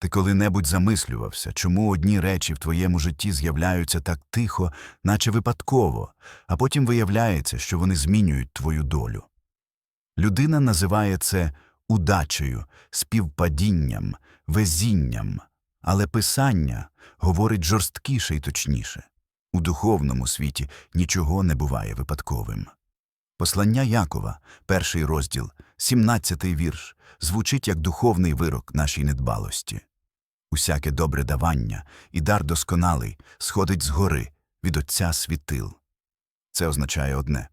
Ти коли-небудь замислювався, чому одні речі в твоєму житті з'являються так тихо, наче випадково, а потім виявляється, що вони змінюють твою долю. Людина називає це удачею, співпадінням, везінням, але писання говорить жорсткіше і точніше. У духовному світі нічого не буває випадковим. Послання Якова, перший розділ, 17-й вірш, звучить як духовний вирок нашій недбалості. Усяке добре давання і дар досконалий сходить згори від Отця світил. Це означає одне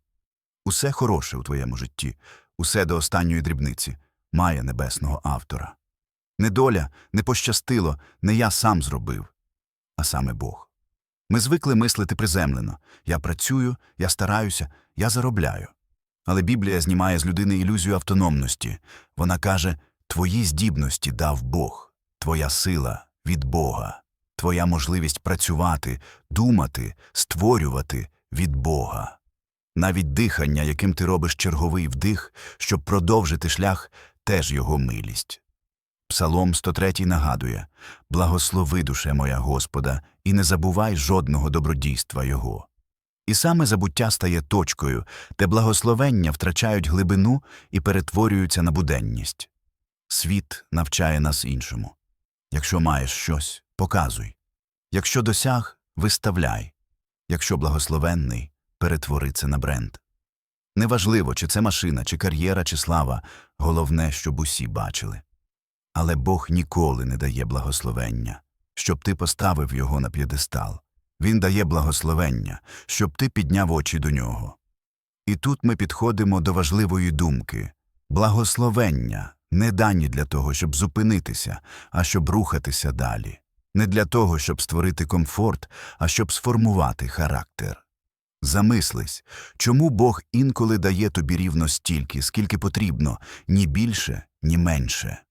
усе хороше у твоєму житті, усе до останньої дрібниці має небесного автора. Не доля, не пощастило, не я сам зробив, а саме Бог. Ми звикли мислити приземлено я працюю, я стараюся, я заробляю. Але Біблія знімає з людини ілюзію автономності. Вона каже Твої здібності дав Бог, твоя сила від Бога, твоя можливість працювати, думати, створювати від Бога. Навіть дихання, яким ти робиш черговий вдих, щоб продовжити шлях, теж його милість. Псалом 103 нагадує Благослови, душе моя Господа, і не забувай жодного добродійства Його. І саме забуття стає точкою, де благословення втрачають глибину і перетворюються на буденність. Світ навчає нас іншому. Якщо маєш щось, показуй. Якщо досяг, виставляй. Якщо благословенний, перетвори це на бренд. Неважливо, чи це машина, чи кар'єра, чи слава, головне, щоб усі бачили. Але Бог ніколи не дає благословення, щоб ти поставив його на п'єдестал. Він дає благословення, щоб ти підняв очі до нього. І тут ми підходимо до важливої думки благословення не дані для того, щоб зупинитися, а щоб рухатися далі, не для того, щоб створити комфорт, а щоб сформувати характер. Замислись, чому Бог інколи дає тобі рівно стільки, скільки потрібно, ні більше, ні менше.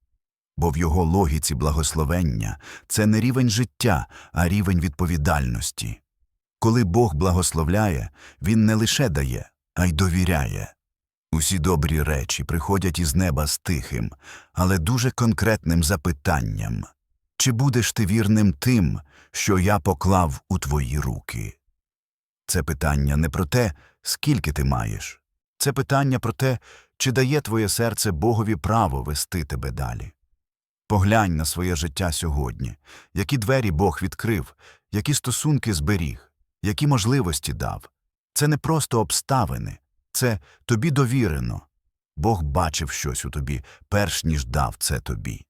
Бо в його логіці благословення це не рівень життя, а рівень відповідальності. Коли Бог благословляє, Він не лише дає, а й довіряє. Усі добрі речі приходять із неба з тихим, але дуже конкретним запитанням чи будеш ти вірним тим, що я поклав у твої руки? Це питання не про те, скільки ти маєш, це питання про те, чи дає твоє серце Богові право вести тебе далі. Поглянь на своє життя сьогодні, які двері Бог відкрив, які стосунки зберіг, які можливості дав. Це не просто обставини, це тобі довірено. Бог бачив щось у тобі, перш ніж дав це тобі.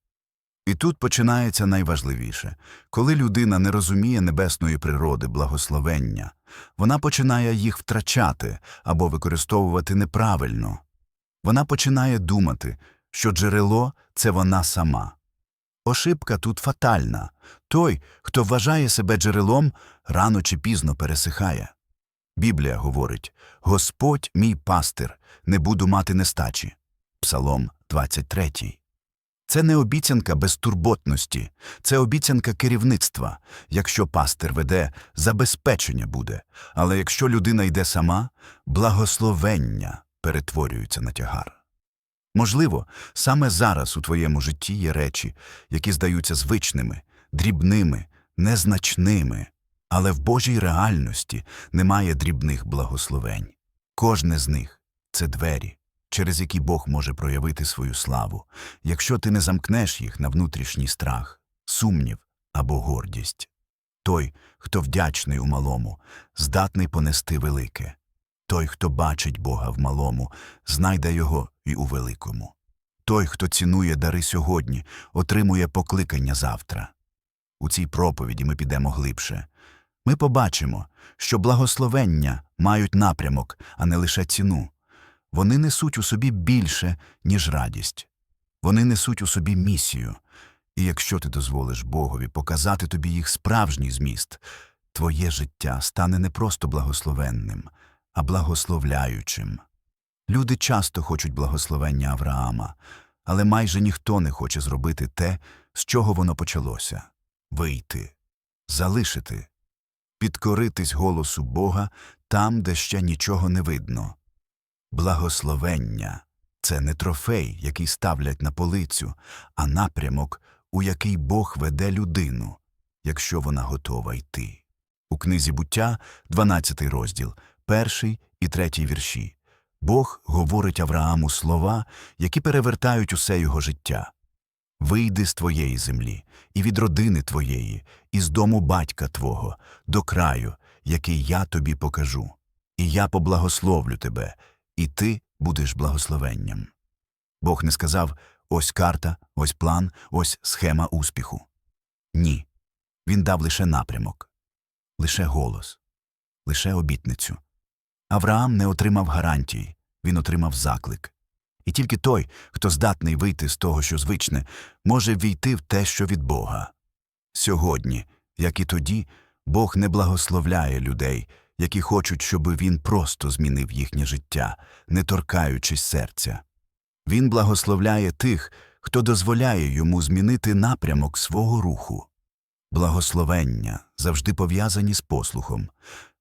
І тут починається найважливіше коли людина не розуміє небесної природи, благословення, вона починає їх втрачати або використовувати неправильно. Вона починає думати, що джерело це вона сама. Ошибка тут фатальна. Той, хто вважає себе джерелом, рано чи пізно пересихає. Біблія говорить Господь мій пастир, не буду мати нестачі. Псалом 23. Це не обіцянка безтурботності, це обіцянка керівництва. Якщо пастир веде, забезпечення буде, але якщо людина йде сама, благословення перетворюється на тягар. Можливо, саме зараз у твоєму житті є речі, які здаються звичними, дрібними, незначними, але в Божій реальності немає дрібних благословень. Кожне з них це двері, через які Бог може проявити свою славу, якщо ти не замкнеш їх на внутрішній страх, сумнів або гордість. Той, хто вдячний у малому, здатний понести велике. Той, хто бачить Бога в малому, знайде його і у великому. Той, хто цінує дари сьогодні, отримує покликання завтра. У цій проповіді ми підемо глибше. Ми побачимо, що благословення мають напрямок, а не лише ціну. Вони несуть у собі більше, ніж радість. Вони несуть у собі місію. І якщо ти дозволиш Богові показати тобі їх справжній зміст, твоє життя стане не просто благословенним, а благословляючим. Люди часто хочуть благословення Авраама, але майже ніхто не хоче зробити те, з чого воно почалося вийти, залишити, підкоритись голосу Бога там, де ще нічого не видно. Благословення це не трофей, який ставлять на полицю, а напрямок, у який Бог веде людину, якщо вона готова йти. У книзі буття, 12 розділ, перший і третій вірші. Бог говорить Аврааму слова, які перевертають усе його життя. Вийди з твоєї землі, і від родини твоєї, і з дому батька твого, до краю, який я тобі покажу. І я поблагословлю тебе, і ти будеш благословенням. Бог не сказав ось карта, ось план, ось схема успіху. Ні. Він дав лише напрямок, лише голос, лише обітницю. Авраам не отримав гарантій, він отримав заклик. І тільки той, хто здатний вийти з того, що звичне, може війти в те, що від Бога. Сьогодні, як і тоді, Бог не благословляє людей, які хочуть, щоби він просто змінив їхнє життя, не торкаючись серця. Він благословляє тих, хто дозволяє йому змінити напрямок свого руху. Благословення завжди пов'язані з послухом.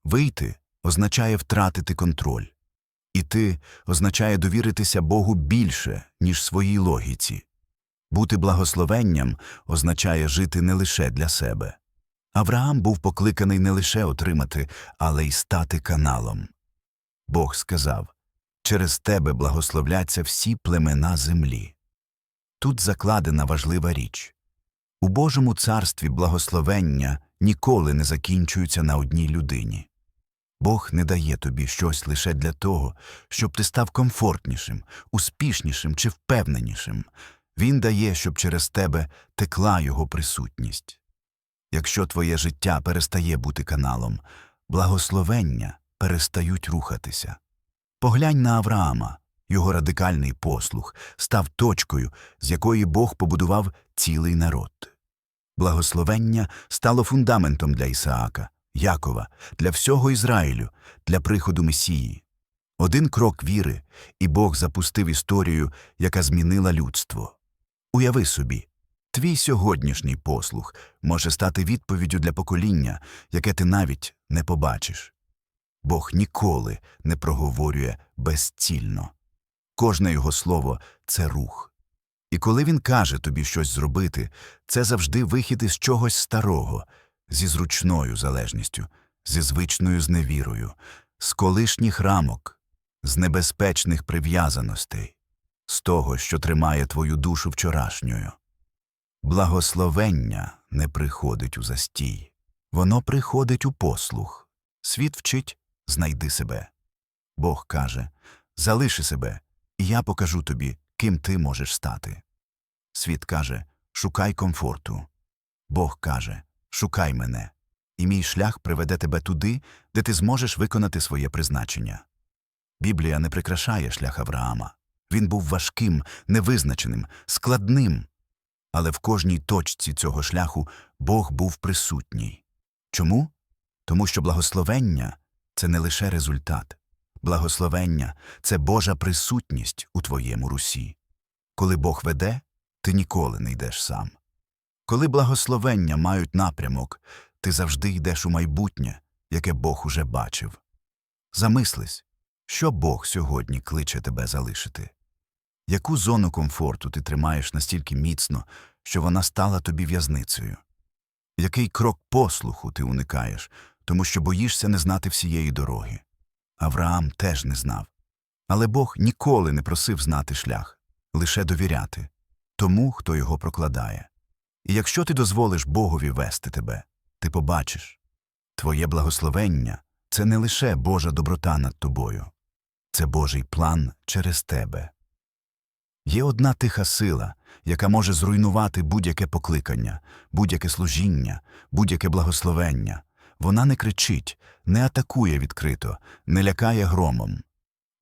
Вийти означає втратити контроль. Іти означає довіритися Богу більше, ніж своїй логіці. Бути благословенням означає жити не лише для себе. Авраам був покликаний не лише отримати, але й стати каналом. Бог сказав через тебе благословляться всі племена землі. Тут закладена важлива річ. У Божому царстві благословення ніколи не закінчуються на одній людині. Бог не дає тобі щось лише для того, щоб ти став комфортнішим, успішнішим чи впевненішим. Він дає, щоб через тебе текла його присутність. Якщо твоє життя перестає бути каналом, благословення перестають рухатися. Поглянь на Авраама, його радикальний послух став точкою, з якої Бог побудував цілий народ. Благословення стало фундаментом для Ісаака, Якова, для всього Ізраїлю, для приходу Месії. Один крок віри, і Бог запустив історію, яка змінила людство. Уяви собі, твій сьогоднішній послух може стати відповіддю для покоління, яке ти навіть не побачиш. Бог ніколи не проговорює безцільно. Кожне його слово це рух. І коли він каже тобі щось зробити, це завжди вихід із чогось старого, зі зручною залежністю, зі звичною зневірою, з колишніх рамок, з небезпечних прив'язаностей, з того, що тримає твою душу вчорашньою. Благословення не приходить у застій, воно приходить у послух. Світ вчить знайди себе. Бог каже залиши себе, і я покажу тобі, ким ти можеш стати. Світ каже шукай комфорту. Бог каже шукай мене, і мій шлях приведе тебе туди, де ти зможеш виконати своє призначення. Біблія не прикрашає шлях Авраама. Він був важким, невизначеним, складним. Але в кожній точці цього шляху Бог був присутній. Чому? Тому що благословення це не лише результат. Благословення це Божа присутність у твоєму русі. Коли Бог веде, ти ніколи не йдеш сам. Коли благословення мають напрямок, ти завжди йдеш у майбутнє, яке Бог уже бачив. Замислись, що Бог сьогодні кличе тебе залишити. Яку зону комфорту ти тримаєш настільки міцно, що вона стала тобі в'язницею? Який крок послуху ти уникаєш, тому що боїшся не знати всієї дороги? Авраам теж не знав. Але Бог ніколи не просив знати шлях, лише довіряти тому, хто його прокладає. І якщо ти дозволиш Богові вести тебе, ти побачиш твоє благословення це не лише Божа доброта над тобою, це Божий план через тебе. Є одна тиха сила, яка може зруйнувати будь-яке покликання, будь-яке служіння, будь-яке благословення. Вона не кричить, не атакує відкрито, не лякає громом.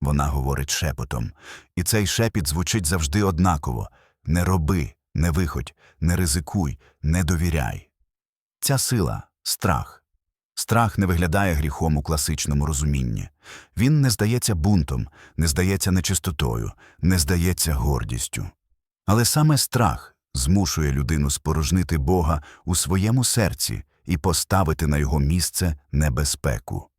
Вона говорить шепотом, і цей шепіт звучить завжди однаково не роби, не виходь, не ризикуй, не довіряй. Ця сила страх. Страх не виглядає гріхом у класичному розумінні. Він не здається бунтом, не здається нечистотою, не здається гордістю. Але саме страх змушує людину спорожнити Бога у своєму серці і поставити на його місце небезпеку.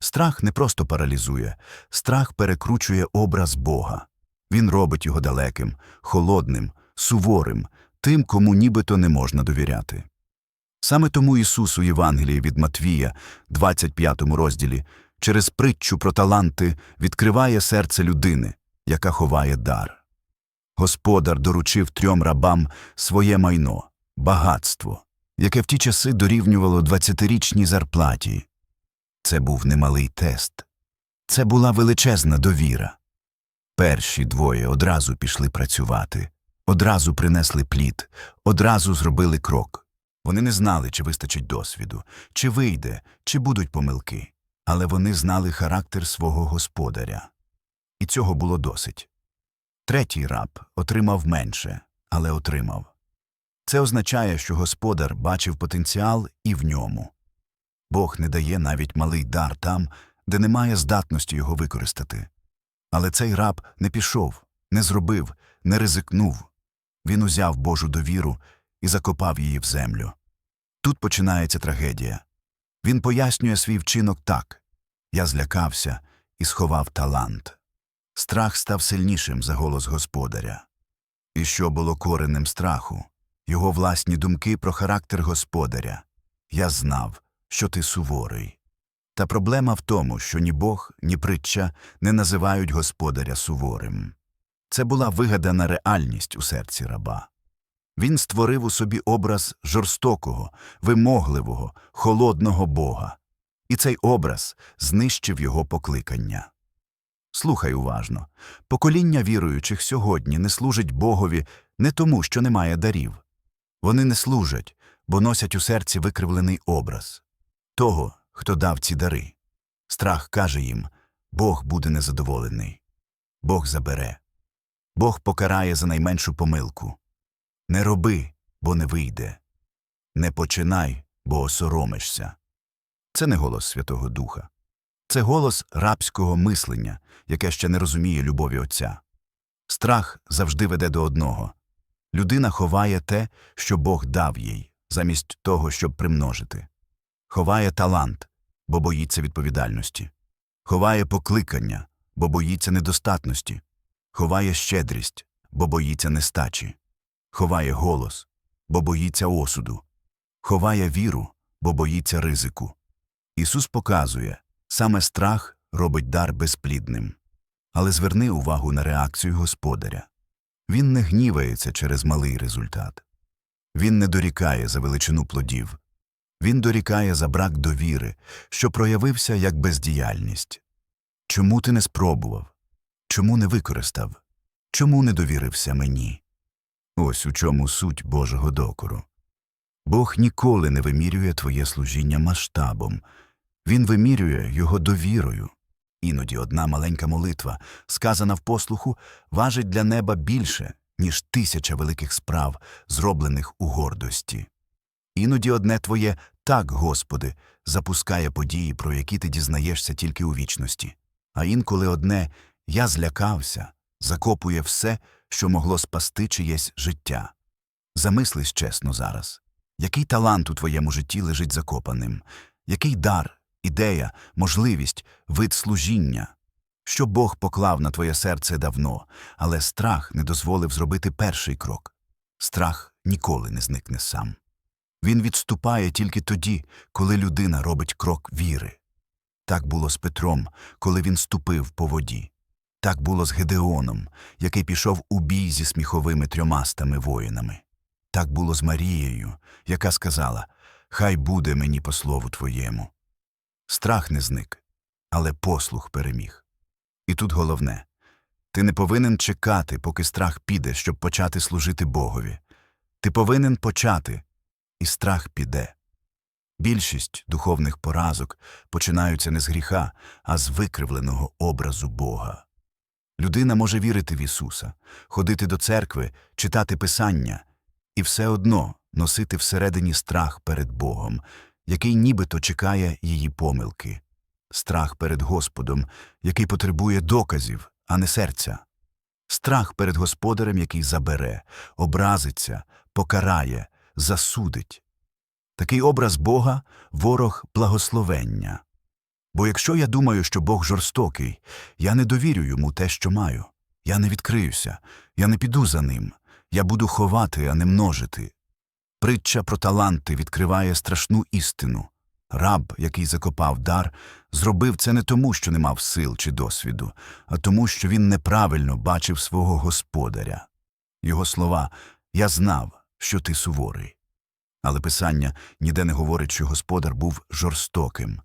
Страх не просто паралізує, страх перекручує образ Бога. Він робить його далеким, холодним, суворим, тим, кому нібито не можна довіряти. Саме тому Ісус у Євангелії від Матвія, 25 розділі, через притчу про таланти відкриває серце людини, яка ховає дар. Господар доручив трьом рабам своє майно, багатство, яке в ті часи дорівнювало 20-річній зарплаті. Це був немалий тест. Це була величезна довіра. Перші двоє одразу пішли працювати, одразу принесли плід, одразу зробили крок. Вони не знали, чи вистачить досвіду, чи вийде, чи будуть помилки, але вони знали характер свого господаря. І цього було досить. Третій раб отримав менше, але отримав. Це означає, що господар бачив потенціал і в ньому. Бог не дає навіть малий дар там, де немає здатності його використати. Але цей раб не пішов, не зробив, не ризикнув. Він узяв Божу довіру і закопав її в землю. Тут починається трагедія. Він пояснює свій вчинок так я злякався і сховав талант. Страх став сильнішим за голос господаря. І що було коренем страху? Його власні думки про характер господаря. Я знав, що ти суворий. Та проблема в тому, що ні Бог, ні притча не називають господаря суворим. Це була вигадана реальність у серці раба. Він створив у собі образ жорстокого, вимогливого, холодного Бога, і цей образ знищив його покликання. Слухай уважно покоління віруючих сьогодні не служить Богові не тому, що немає дарів. Вони не служать, бо носять у серці викривлений образ того, хто дав ці дари. Страх каже їм Бог буде незадоволений, Бог забере, Бог покарає за найменшу помилку. Не роби, бо не вийде. Не починай, бо осоромишся. Це не голос Святого Духа. Це голос рабського мислення, яке ще не розуміє любові Отця. Страх завжди веде до одного людина ховає те, що Бог дав їй, замість того, щоб примножити. Ховає талант, бо боїться відповідальності. Ховає покликання, бо боїться недостатності. Ховає щедрість, бо боїться нестачі. Ховає голос, бо боїться осуду. Ховає віру, бо боїться ризику. Ісус показує, саме страх робить дар безплідним. Але зверни увагу на реакцію господаря. Він не гнівається через малий результат. Він не дорікає за величину плодів. Він дорікає за брак довіри, що проявився як бездіяльність. Чому ти не спробував? Чому не використав? Чому не довірився мені? Ось у чому суть Божого докору. Бог ніколи не вимірює твоє служіння масштабом, він вимірює його довірою. Іноді одна маленька молитва, сказана в послуху, важить для неба більше, ніж тисяча великих справ, зроблених у гордості. Іноді одне твоє так, Господи, запускає події, про які ти дізнаєшся тільки у вічності, а інколи одне я злякався, закопує все, що могло спасти чиєсь життя. Замислись чесно зараз. Який талант у твоєму житті лежить закопаним? Який дар, ідея, можливість, вид служіння? Що Бог поклав на твоє серце давно, але страх не дозволив зробити перший крок. Страх ніколи не зникне сам. Він відступає тільки тоді, коли людина робить крок віри. Так було з Петром, коли він ступив по воді. Так було з Гедеоном, який пішов у бій зі сміховими трьомастами воїнами. Так було з Марією, яка сказала Хай буде мені по слову твоєму. Страх не зник, але послух переміг. І тут головне ти не повинен чекати, поки страх піде, щоб почати служити Богові. Ти повинен почати, і страх піде. Більшість духовних поразок починаються не з гріха, а з викривленого образу Бога. Людина може вірити в Ісуса, ходити до церкви, читати Писання і все одно носити всередині страх перед Богом, який нібито чекає її помилки, страх перед Господом, який потребує доказів, а не серця, страх перед Господарем, який забере, образиться, покарає, засудить. Такий образ Бога ворог благословення. Бо якщо я думаю, що Бог жорстокий, я не довірю йому те, що маю. Я не відкриюся, я не піду за ним, Я буду ховати, а не множити. Притча про таланти відкриває страшну істину. Раб, який закопав дар, зробив це не тому, що не мав сил чи досвіду, а тому, що він неправильно бачив свого господаря. Його слова Я знав, що ти суворий. Але писання ніде не говорить, що господар був жорстоким.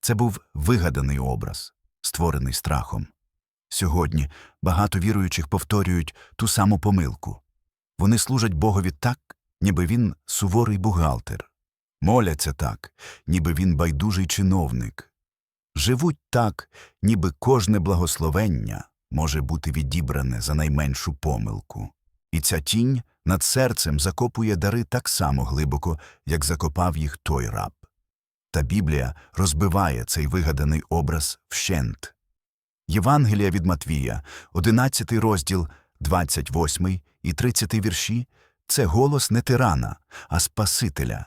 Це був вигаданий образ, створений страхом. Сьогодні багато віруючих повторюють ту саму помилку. Вони служать Богові так, ніби він суворий бухгалтер. Моляться так, ніби він байдужий чиновник. Живуть так, ніби кожне благословення може бути відібране за найменшу помилку. І ця тінь над серцем закопує дари так само глибоко, як закопав їх той раб. Та Біблія розбиває цей вигаданий образ вщент. Євангелія від Матвія, 11 розділ, 28 і 30 вірші – це голос не тирана, а Спасителя.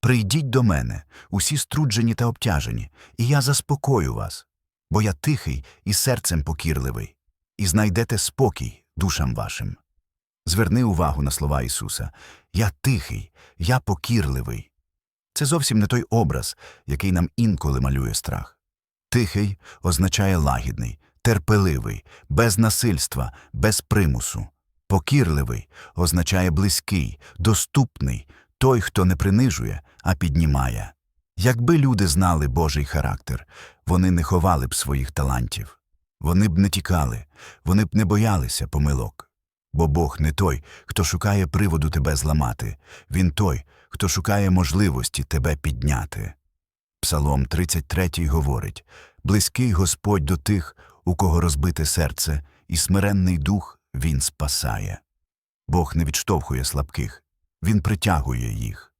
Прийдіть до мене, усі струджені та обтяжені, і я заспокою вас, бо я тихий і серцем покірливий, і знайдете спокій душам вашим. Зверни увагу на слова Ісуса Я тихий, я покірливий. Це зовсім не той образ, який нам інколи малює страх. Тихий означає лагідний, терпеливий, без насильства, без примусу. Покірливий означає близький, доступний, той, хто не принижує, а піднімає. Якби люди знали Божий характер, вони не ховали б своїх талантів. Вони б не тікали, вони б не боялися помилок. Бо Бог не той, хто шукає приводу тебе зламати, Він той, хто шукає можливості тебе підняти. Псалом 33 говорить Близький Господь до тих, у кого розбите серце, і смиренний дух Він спасає. Бог не відштовхує слабких, Він притягує їх,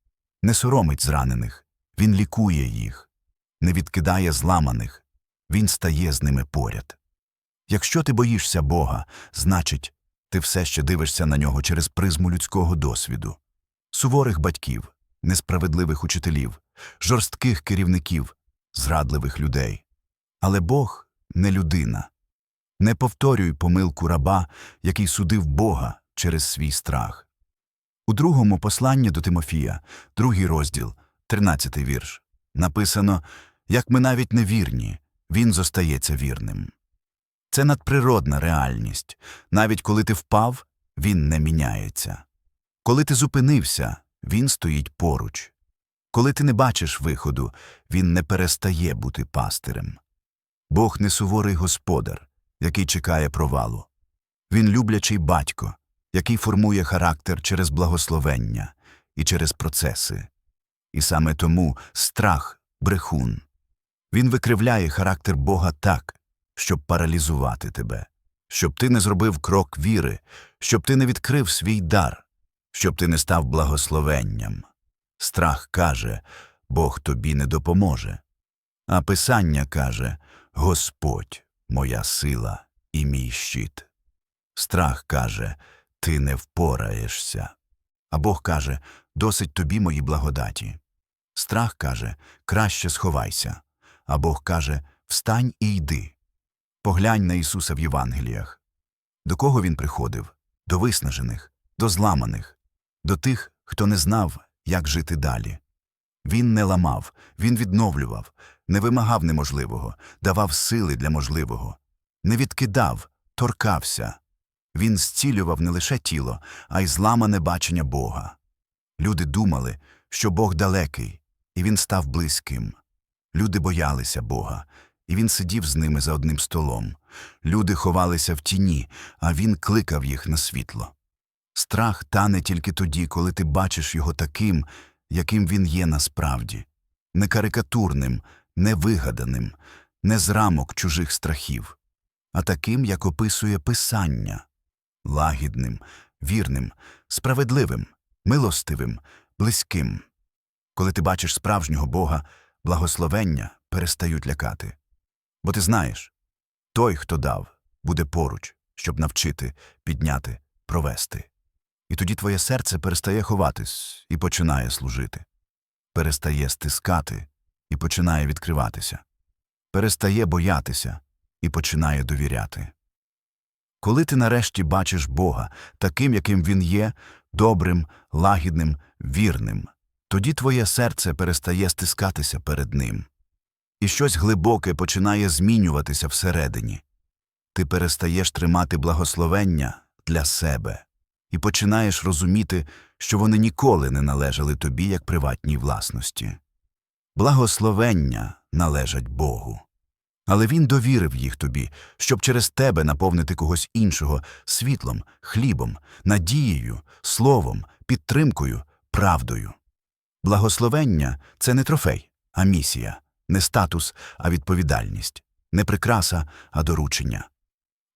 не соромить зранених, Він лікує їх, не відкидає зламаних, Він стає з ними поряд. Якщо ти боїшся Бога, значить, ти все ще дивишся на нього через призму людського досвіду, суворих батьків, несправедливих учителів, жорстких керівників, зрадливих людей. Але Бог не людина. Не повторюй помилку раба, який судив Бога через свій страх. У другому посланні до Тимофія, другий розділ, 13 вірш, написано Як ми навіть невірні, він зостається вірним. Це надприродна реальність. Навіть коли ти впав, він не міняється. Коли ти зупинився, він стоїть поруч. Коли ти не бачиш виходу, він не перестає бути пастирем. Бог не суворий господар, який чекає провалу. Він люблячий батько, який формує характер через благословення і через процеси. І саме тому страх брехун. Він викривляє характер Бога так, щоб паралізувати тебе, щоб ти не зробив крок віри, щоб ти не відкрив свій дар, щоб ти не став благословенням. Страх каже Бог тобі не допоможе. А Писання каже Господь, моя сила і мій щит. Страх каже Ти не впораєшся. А Бог каже Досить тобі мої благодаті. Страх каже Краще сховайся. А Бог каже Встань і йди. Поглянь на Ісуса в Євангеліях. До кого він приходив? До виснажених, до зламаних, до тих, хто не знав, як жити далі. Він не ламав, він відновлював, не вимагав неможливого, давав сили для можливого, не відкидав, торкався. Він зцілював не лише тіло, а й зламане бачення Бога. Люди думали, що Бог далекий, і він став близьким. Люди боялися Бога, і він сидів з ними за одним столом. Люди ховалися в тіні, а він кликав їх на світло. Страх тане тільки тоді, коли ти бачиш його таким, яким він є насправді, не карикатурним, не вигаданим, не з рамок чужих страхів, а таким, як описує Писання лагідним, вірним, справедливим, милостивим, близьким. Коли ти бачиш справжнього Бога, благословення перестають лякати. Бо ти знаєш, той, хто дав, буде поруч, щоб навчити, підняти, провести. І тоді твоє серце перестає ховатись і починає служити, перестає стискати і починає відкриватися, перестає боятися і починає довіряти. Коли ти нарешті бачиш Бога таким, яким Він є, добрим, лагідним, вірним, тоді твоє серце перестає стискатися перед Ним. І щось глибоке починає змінюватися всередині. Ти перестаєш тримати благословення для себе і починаєш розуміти, що вони ніколи не належали тобі як приватній власності. Благословення належать Богу. Але Він довірив їх тобі, щоб через тебе наповнити когось іншого світлом, хлібом, надією, словом, підтримкою, правдою. Благословення це не трофей, а місія, не статус, а відповідальність, не прикраса, а доручення.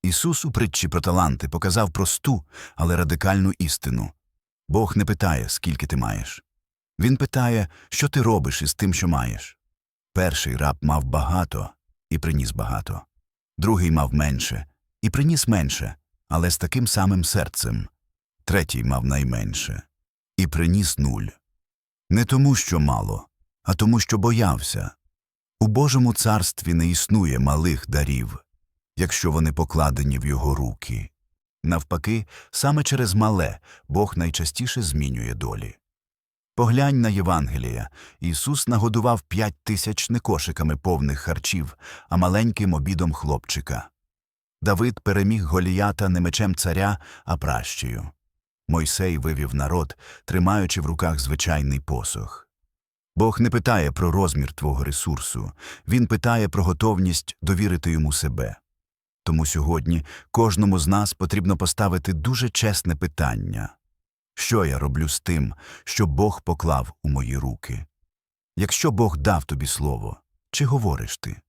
Ісус у притчі про таланти показав просту, але радикальну істину. Бог не питає, скільки ти маєш. Він питає, що ти робиш із тим, що маєш. Перший раб мав багато і приніс багато. Другий мав менше і приніс менше, але з таким самим серцем. Третій мав найменше і приніс нуль. Не тому, що мало, а тому, що боявся. У Божому царстві не існує малих дарів, якщо вони покладені в його руки. Навпаки, саме через мале Бог найчастіше змінює долі. Поглянь на Євангелія. Ісус нагодував п'ять тисяч не кошиками повних харчів, а маленьким обідом хлопчика. Давид переміг Голіята не мечем царя, а пращею. Мойсей вивів народ, тримаючи в руках звичайний посох. Бог не питає про розмір твого ресурсу, Він питає про готовність довірити йому себе. Тому сьогодні кожному з нас потрібно поставити дуже чесне питання що я роблю з тим, що Бог поклав у мої руки? Якщо Бог дав тобі слово, чи говориш ти?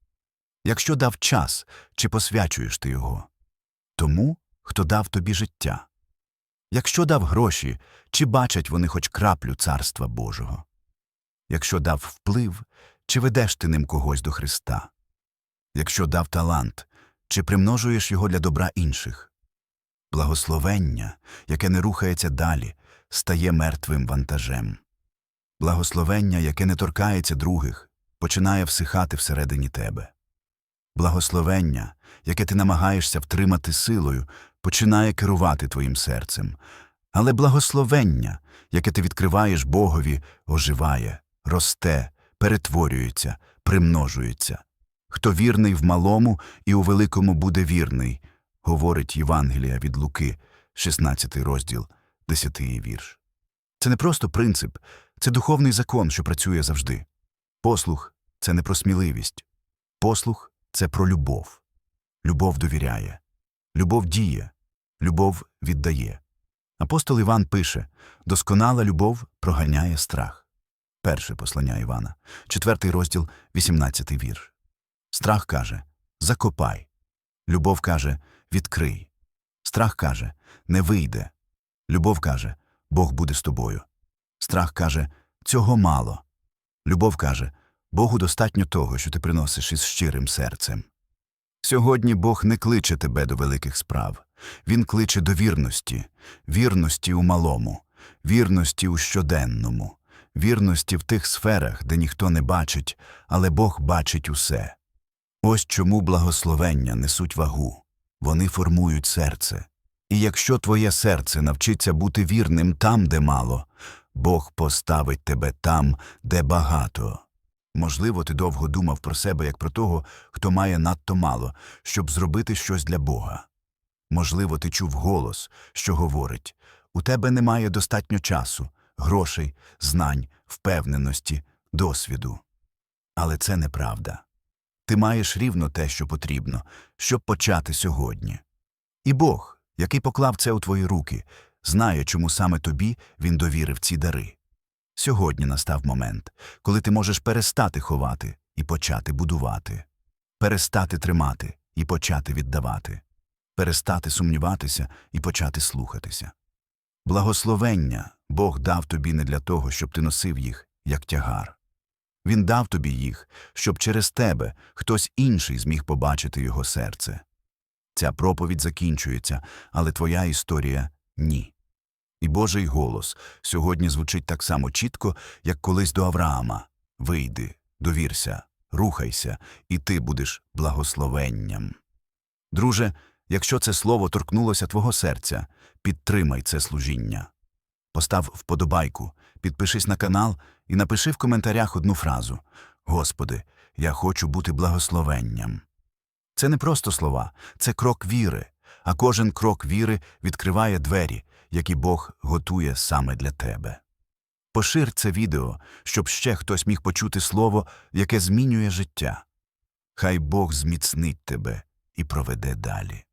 Якщо дав час, чи посвячуєш ти його? Тому, хто дав тобі життя? Якщо дав гроші, чи бачать вони хоч краплю царства Божого? Якщо дав вплив, чи ведеш ти ним когось до Христа? Якщо дав талант, чи примножуєш його для добра інших? Благословення, яке не рухається далі, стає мертвим вантажем. Благословення, яке не торкається других, починає всихати всередині тебе. Благословення, яке ти намагаєшся втримати силою, починає керувати твоїм серцем. Але благословення, яке ти відкриваєш Богові, оживає, росте, перетворюється, примножується. Хто вірний в малому і у великому буде вірний, говорить Євангелія від Луки, 16 розділ, 10 вірш. Це не просто принцип, це духовний закон, що працює завжди. Послух це не про сміливість. Послух це про любов. Любов довіряє, любов діє, любов віддає. Апостол Іван пише досконала любов проганяє страх. Перше послання Івана, четвертий розділ, 18 вірш. Страх каже закопай. Любов каже відкрий. Страх каже не вийде. Любов каже Бог буде з тобою. Страх каже цього мало. Любов каже Богу достатньо того, що ти приносиш із щирим серцем. Сьогодні Бог не кличе тебе до великих справ. Він кличе до вірності, вірності у малому, вірності у щоденному, вірності в тих сферах, де ніхто не бачить, але Бог бачить усе. Ось чому благословення несуть вагу. Вони формують серце. І якщо твоє серце навчиться бути вірним там, де мало, Бог поставить тебе там, де багато. Можливо, ти довго думав про себе як про того, хто має надто мало, щоб зробити щось для Бога. Можливо, ти чув голос, що говорить у тебе немає достатньо часу, грошей, знань, впевненості, досвіду. Але це неправда. Ти маєш рівно те, що потрібно, щоб почати сьогодні. І Бог, який поклав це у твої руки, знає, чому саме тобі він довірив ці дари. Сьогодні настав момент, коли ти можеш перестати ховати і почати будувати, перестати тримати і почати віддавати, перестати сумніватися і почати слухатися. Благословення Бог дав тобі не для того, щоб ти носив їх, як тягар. Він дав тобі їх, щоб через тебе хтось інший зміг побачити його серце. Ця проповідь закінчується, але твоя історія ні. І Божий голос сьогодні звучить так само чітко, як колись до Авраама Вийди, довірся, рухайся, і ти будеш благословенням. Друже, Якщо це слово торкнулося твого серця, підтримай це служіння. Постав вподобайку, підпишись на канал і напиши в коментарях одну фразу Господи, я хочу бути благословенням. Це не просто слова, це крок віри, а кожен крок віри відкриває двері, які Бог готує саме для тебе. Пошир це відео, щоб ще хтось міг почути слово, яке змінює життя. Хай Бог зміцнить тебе і проведе далі.